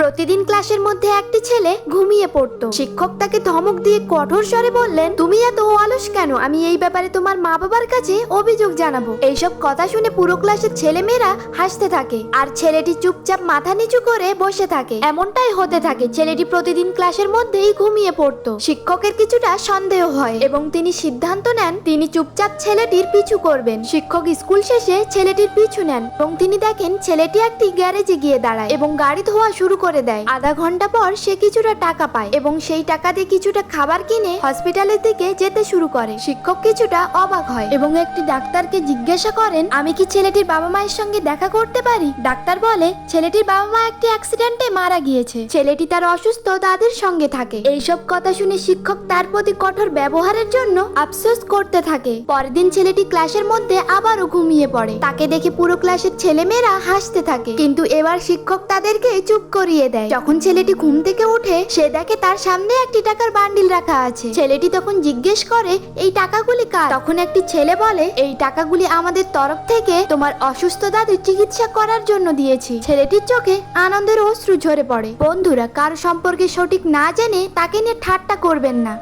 প্রতিদিন ক্লাসের মধ্যে একটি ছেলে ঘুমিয়ে পড়তো। শিক্ষক তাকে ধমক দিয়ে কঠোর স্বরে বললেন, তুমি এত অলস কেন? আমি এই ব্যাপারে তোমার মা বাবার কাছে অভিযোগ জানাব। এইসব কথা শুনে পুরো ক্লাসের ছেলেমেয়েরা হাসতে থাকে আর ছেলেটি চুপচাপ মাথা নিচু করে বসে থাকে। এমনটাই হতে থাকে, ছেলেটি প্রতিদিন ক্লাসের মধ্যেই ঘুমিয়ে পড়তো। শিক্ষকের কিছুটা সন্দেহ হয় এবং তিনি সিদ্ধান্ত নেন, তিনি চুপচাপ ছেলেটির পিছু করবেন। শিক্ষক স্কুল শেষে ছেলেটির পিছু নেন এবং তিনি দেখেন ছেলেটি একটি গ্যারেজে গিয়ে দাঁড়ায় এবং গাড়ি ধোয়া শুরু করে দেয়। আধা ঘণ্টা পর সে কিছুটা টাকা পায় এবং সেই টাকা দিয়ে কিছুটা খাবার কিনে হসপিটালের দিকে যেতে শুরু করে। শিক্ষক কিছুটা অবাক হয় এবং একটি ডাক্তারকে জিজ্ঞাসা করেন, আমি কি ছেলেটির বাবা মায়ের সঙ্গে দেখা করতে পারি? ডাক্তার বলে, ছেলেটির বাবা মা একটি অ্যাক্সিডেন্টে মারা গিয়েছে। ছেলেটি তার অসুস্থ দাদির সঙ্গে থাকে। এইসব কথা শুনে শিক্ষক তার প্রতি কঠোর ব্যবহারের জন্য আফসোস করতে থাকে। পরের দিন ছেলেটি ক্লাসের মধ্যে আবারও ঘুমিয়ে পড়ে। তাকে দেখে পুরো ক্লাসের ছেলেমেয়েরা হাসতে থাকে। কিন্তু এবার শিক্ষক তাদেরকে চুপ করিয়ে দেয় যখন ছেলেটি ঘুম থেকে উঠে সে দেখে তার সামনে একটি টাকার বান্ডিল রাখা আছে। ছেলেটি তখন জিজ্ঞেস করে, এই টাকাগুলি কার? তখন একটি ছেলে বলে, এই টাকাগুলি আমাদের তরফ থেকে তোমার অসুস্থ দাদির চিকিৎসা করার জন্য দিয়েছি। ছেলেটির চোখে আনন্দের অশ্রু ঝরে পড়ে। বন্ধুরা, কার সম্পর্কে সঠিক না জেনে তাকে নিয়ে ঠাট্টা করবেন না।